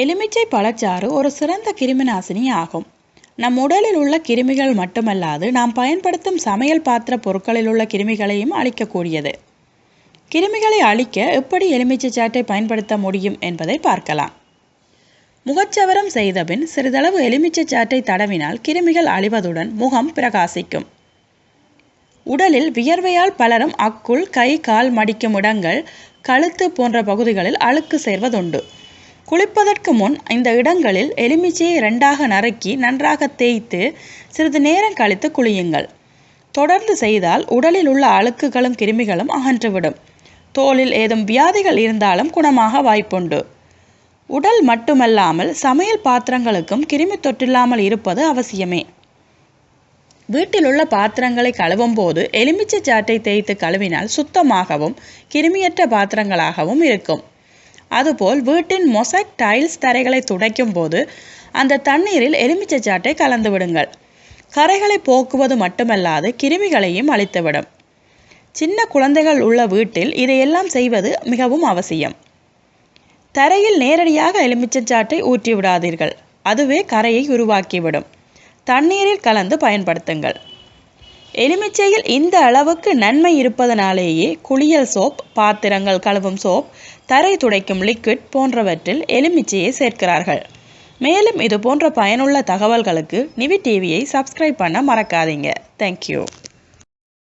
எலுமிச்சை பழச்சாறு ஒரு சிறந்த கிருமிநாசினி ஆகும் நம் உடலில் உள்ள கிருமிகள் மட்டுமல்லாது நாம் பயன்படுத்தும் சமையல் பாத்திர பொருட்களில் உள்ள கிருமிகளையும் அழிக்கக்கூடியது. கிருமிகளை அழிக்க எப்படி எலுமிச்சை சாற்றை பயன்படுத்த முடியும் என்பதை பார்க்கலாம். முகச்சவரம் செய்தபின் சிறிதளவு எலுமிச்சை சாற்றை தடவினால் கிருமிகள் அழிவதுடன் முகம் பிரகாசிக்கும். உடலில் வியர்வையால் பலரும் அக்குள் கை கால் மடிக்கும் இடங்கள் கழுத்து போன்ற பகுதிகளில் அழுக்கு சேர்வதுண்டு. குளிப்பதற்கு முன் இந்த இடங்களில் எலுமிச்சையை இரண்டாக நறுக்கி நன்றாக தேய்த்து சிறிது நேரம் கழித்து குளியுங்கள். தொடர்ந்து செய்தால் உடலில் உள்ள அழுக்குகளும் கிருமிகளும் அகன்றுவிடும். தோலில் ஏதும் வியாதிகள் இருந்தாலும் குணமாக வாய்ப்புண்டு. உடல் மட்டுமல்லாமல் சமையல் பாத்திரங்களுக்கும் கிருமி தொற்றில்லாமல் இருப்பது அவசியமே. வீட்டில் உள்ள பாத்திரங்களை கழுவும் போது எலுமிச்சை சாட்டை தேய்த்து கழுவினால் சுத்தமாகவும் கிருமியற்ற பாத்திரங்களாகவும் இருக்கும். அதுபோல் வீட்டின் மொசைக் டைல்ஸ் தரைகளை துடைக்கும் போது அந்த தண்ணீரில் எலுமிச்சை கலந்து விடுங்கள். கரைகளை போக்குவது மட்டுமல்லாது கிருமிகளையும் அழித்துவிடும். சின்ன குழந்தைகள் உள்ள வீட்டில் இதையெல்லாம் செய்வது மிகவும் அவசியம். தரையில் நேரடியாக எலுமிச்சை ஊற்றி விடாதீர்கள் அதுவே கரையை உருவாக்கிவிடும். தண்ணீரில் கலந்து பயன்படுத்துங்கள். எலுமிச்சையில் இந்த அளவுக்கு நன்மை இருப்பதனாலேயே குளியல் சோப் பாத்திரங்கள் கழுவும் சோப் தரை துடைக்கும் லிக்விட் போன்றவற்றில் எலுமிச்சையை சேர்க்கிறார்கள். மேலும் இது போன்ற பயனுள்ள தகவல்களுக்கு நிவி டிவியை சப்ஸ்கிரைப் பண்ண மறக்காதீங்க. தேங்க்யூ